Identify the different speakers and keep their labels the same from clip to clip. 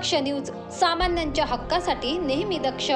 Speaker 1: दक्ष news सामान्यांच्या हक्कासाठी नेहमी दक्ष.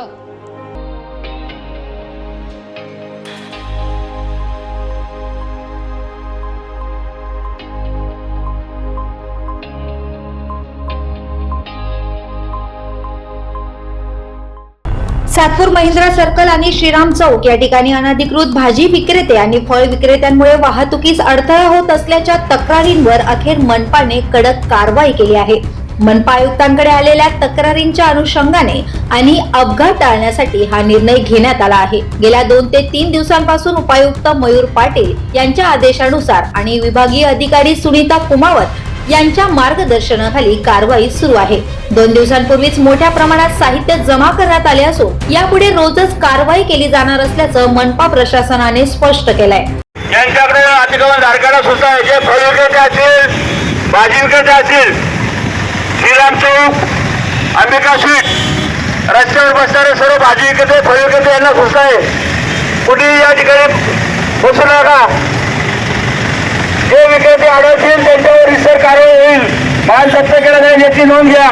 Speaker 2: सातपूर महिंद्रा सर्कल आणि श्रीराम चौक या ठिकाणी अनधिकृत भाजी विक्रेते आणि फळ विक्रेत्यांमुळे वाहतुकीस अडथळा होत असल्याच्या तक्रारींवर अखेर मनपाने कडक कारवाई केली आहे. मनपा आयुक्तांकडे आलेल्या तक्रारींच्या अनुषंगाने आणि अपघात टाळण्यासाठी हा निर्णय घेण्यात आला आहे. गेल्या दोन ते तीन दिवसांपासून उपायुक्त मयूर पाटील यांच्या आदेशानुसार आणि विभागीय अधिकारी सुनीता कुमावत यांच्या मार्गदर्शनाखाली कारवाई सुरू आहे. दोन दिवसांपूर्वीच मोठ्या प्रमाणात साहित्य जमा करण्यात आले असून यापुढे रोजच कारवाई केली जाणार असल्याचं मनपा प्रशासनाने स्पष्ट केलंय.
Speaker 3: ज्यांच्याकडे अतिक्रमण धारकांना सुद्धा जे फळ विक्रेते असतील भाजी विक्रेते असतील श्रीराम चौक अंबिका स्वीट रस्त्यावर बसणारे सर्व भाजी विकते फळ विकते यांना सुद्धा आहे कुठेही या ठिकाणी बसू नका जे विक्रेते आढळतील त्यांच्यावर रिसर कारवाई होईल माल जप्त केला जाईल याची नोंद घ्या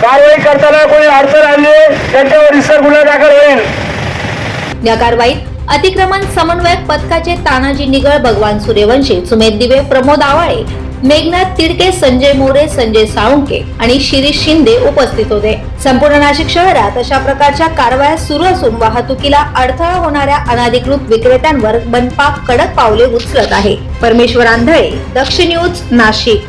Speaker 3: कारवाई करताना कोणी अडचण आणली त्यांच्यावर रिसर गुन्हा दाखल होईल
Speaker 2: या कारवाईत अतिक्रमण समन्वयक पथकाचे तानाजी निगळ भगवान सूर्यवंशी सुमेध दिवे प्रमोद आवाळे मेघनाथ तिडके संजय मोरे संजय साळुंके आणि शिरीष शिंदे उपस्थित होते. संपूर्ण नाशिक शहरात अशा प्रकारच्या कारवाया सुरू असून वाहतुकीला अडथळा होणाऱ्या अनाधिकृत विक्रेत्यांवर मनपा कडक पावले उचलत आहे. परमेश्वर आंधळे दक्ष न्यूज नाशिक.